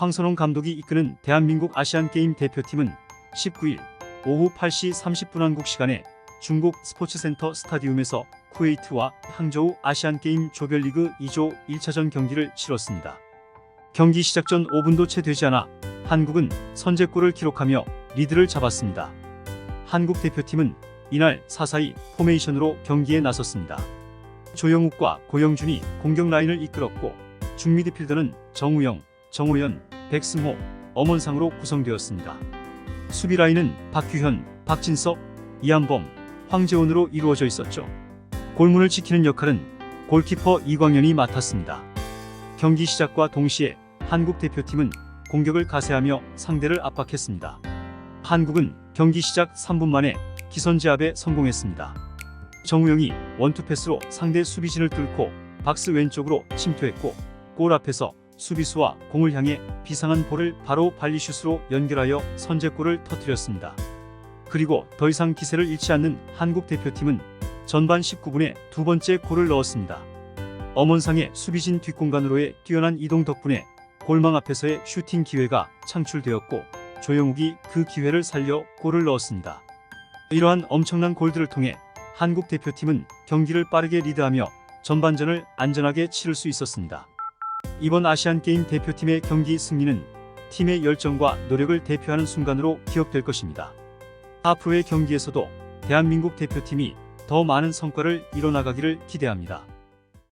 황선홍 감독이 이끄는 대한민국 아시안게임 대표팀은 19일 오후 8시 30분 한국 시간에 중국 스포츠센터 스타디움에서 쿠웨이트와 항저우 아시안게임 조별리그 2조 1차전 경기를 치렀습니다. 경기 시작 전 5분도 채 되지 않아 한국은 선제골을 기록하며 리드를 잡았습니다. 한국 대표팀은 이날 4-4-2 포메이션으로 경기에 나섰습니다. 조영욱과 고영준이 공격 라인을 이끌었고 중미드필더는 정우영, 정호연, 백승호, 엄원상으로 구성되었습니다. 수비 라인은 박규현, 박진석, 이한범, 황재원으로 이루어져 있었죠. 골문을 지키는 역할은 골키퍼 이광현이 맡았습니다. 경기 시작과 동시에 한국 대표팀은 공격을 가세하며 상대를 압박했습니다. 한국은 경기 시작 3분 만에 기선제압에 성공했습니다. 정우영이 원투 패스로 상대 수비진을 뚫고 박스 왼쪽으로 침투했고 골 앞에서 수비수와 공을 향해 비상한 볼을 바로 발리슛으로 연결하여 선제골을 터뜨렸습니다. 그리고 더 이상 기세를 잃지 않는 한국 대표팀은 전반 19분에 두 번째 골을 넣었습니다. 엄원상의 수비진 뒷공간으로의 뛰어난 이동 덕분에 골망 앞에서의 슈팅 기회가 창출되었고 조영욱이 그 기회를 살려 골을 넣었습니다. 이러한 엄청난 골들을 통해 한국 대표팀은 경기를 빠르게 리드하며 전반전을 안전하게 치를 수 있었습니다. 이번 아시안게임 대표팀의 경기 승리는 팀의 열정과 노력을 대표하는 순간으로 기억될 것입니다. 앞으로의 경기에서도 대한민국 대표팀이 더 많은 성과를 이뤄나가기를 기대합니다.